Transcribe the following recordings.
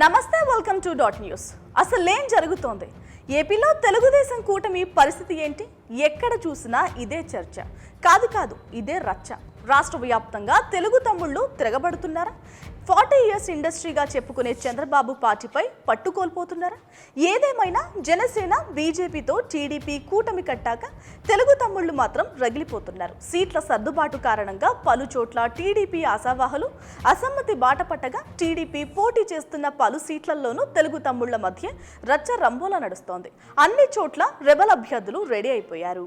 నమస్తే welcome to dot news అసలేం జరుగుతోంది? ఏపీలో తెలుగుదేశం కూటమి పరిస్థితి ఏంటి? ఎక్కడ చూసినా ఇదే చర్చ. కాదు కాదు ఇదే రచ్చ. రాష్ట్ర వ్యాప్తంగా తెలుగు తమ్ముళ్ళు తిరగబడుతున్నారా? ఫార్టీ ఇయర్స్ ఇండస్ట్రీగా చెప్పుకునే చంద్రబాబు పార్టీపై పట్టు కోల్పోతున్నారా? ఏదేమైనా జనసేన బీజేపీతో టీడీపీ కూటమి కట్టాక తెలుగు తమ్ముళ్ళు మాత్రం రగిలిపోతున్నారు. సీట్ల సర్దుబాటు కారణంగా పలు చోట్ల టీడీపీ ఆశావాహులు అసమ్మతి బాట పట్టగా టీడీపీ పోటీ చేస్తున్న పలు సీట్లలోనూ తెలుగు తమ్ముళ్ళ మధ్య రచ్చ రంబోలా నడుస్తోంది. అన్ని చోట్ల రెబల్ అభ్యర్థులు రెడీ అయిపోయారు.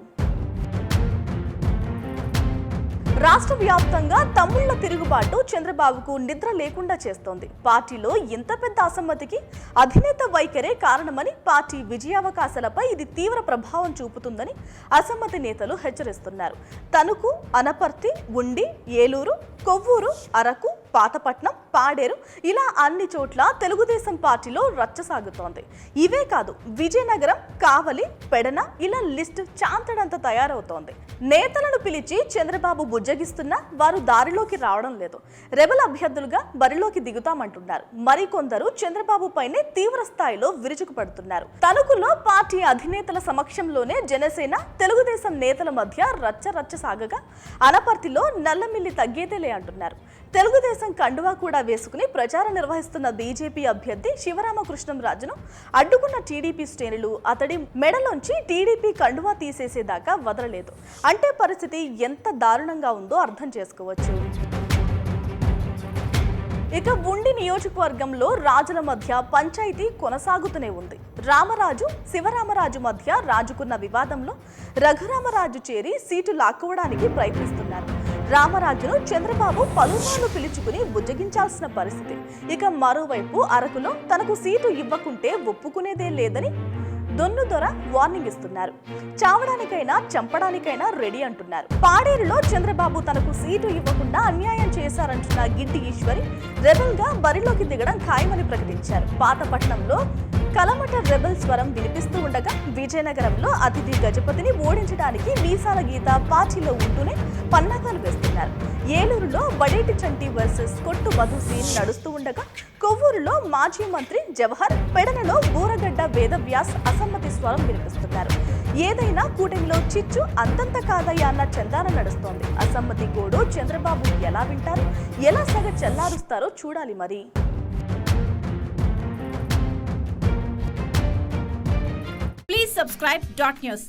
రాష్ట్ర వ్యాప్తంగా తమ్ముళ్ళ తిరుగుబాటు చంద్రబాబుకు నిద్ర లేకుండా చేస్తోంది. పార్టీలో ఇంత పెద్ద అసమ్మతికి అధినేత వైఖరే కారణమని పార్టీ విజయావకాశాలపై ఇది తీవ్ర ప్రభావం చూపుతుందని అసమ్మతి నేతలు హెచ్చరిస్తున్నారు. తణుకు అనపర్తి ఉండి ఏలూరు కొవ్వూరు అరకు పాతపట్నం పాడేరు ఇలా అన్ని చోట్ల తెలుగుదేశం పార్టీలో రచ్చ సాగుతోంది. ఇవే కాదు విజయనగరం కావలి పెడన ఇలా లిస్ట్ చాంతడంత తయారవుతోంది. నేతలను పిలిచి చంద్రబాబు బుజ్జగిస్తున్నా వారు దారిలోకి రావడం లేదు. రెబల్ అభ్యర్థులుగా బరిలోకి దిగుతామంటున్నారు. మరికొందరు చంద్రబాబు పైనే తీవ్ర స్థాయిలో విరుచుకుపడుతున్నారు. తణుకులో పార్టీ అధినేతల సమక్షంలోనే జనసేన తెలుగుదేశం నేతల మధ్య రచ్చ రచ్చ సాగగా అనపర్తిలో నల్లమిల్లి తగ్గేదేలే అంటున్నారు. తెలుగుదేశం కండువా కూడా వేసుకుని ప్రచారం నిర్వహిస్తున్న బీజేపీ అభ్యర్థి శివరామకృష్ణం రాజును అడ్డుకున్న టీడీపీ శ్రేణులు అతడి మెడలోంచి టీడీపీ కండువా తీసేసేదాకా వదలలేదు. అంటే పరిస్థితి ఎంత దారుణంగా ఉందో అర్థం చేసుకోవచ్చు. ఇక ఉండి నియోజకవర్గంలో రాజుల మధ్య పంచాయతీ కొనసాగుతూనే ఉంది. రామరాజు శివరామరాజు మధ్య రాజుకున్న వివాదంలో రఘురామరాజు చేరి సీటు లాక్కోవడానికి ప్రయత్నిస్తున్నారు. రామరాజును చంద్రబాబు పలుమార్లు పిలుచుకుని బుజ్జగించాల్సిన పరిస్థితి. ఇక మరోవైపు అరకులో తనకు సీటు ఇవ్వకుంటే ఒప్పుకునేదే లేదని దొన్ను దొర వార్నింగ్ ఇస్తున్నారు. చావడానికైనా చంపడానికైనా రెడీ అంటున్నారు. పాడేరులో చంద్రబాబు తనకు సీటు ఇవ్వకుండా అన్యాయం చేశారంటున్న గిడ్డి ఈశ్వరి రెబల్గా బరిలోకి దిగడం ఖాయమని ప్రకటించారు. పాతపట్నంలో కలమట రెబల్ స్వరం వినిపిస్తూ ఉండగా విజయనగరంలో అతిథి గజపతిని ఓడించడానికి మీసాల గీత పార్టీలో ఉంటూనే పన్నాగాలు వేస్తున్నారు. ఏలూరులో బడేటి చంటి వర్సెస్ కొట్టు మధు సీన్ నడుస్తూ ఉండగా కొవ్వూరులో మాజీ మంత్రి జవహర్ పెడనలో బూరగడ్డ వేదవ్యాస్ అసమ్మతి స్వరం వినిపిస్తున్నారు. ఏదైనా కూటమిలో చిచ్చు అంతంత కాదయ్యా అన్న చందాన నడుస్తోంది. అసమ్మతి గోడు చంద్రబాబు ఎలా వింటారు? ఎలా సగ చెల్లారుస్తారో చూడాలి మరి. Please subscribe dot news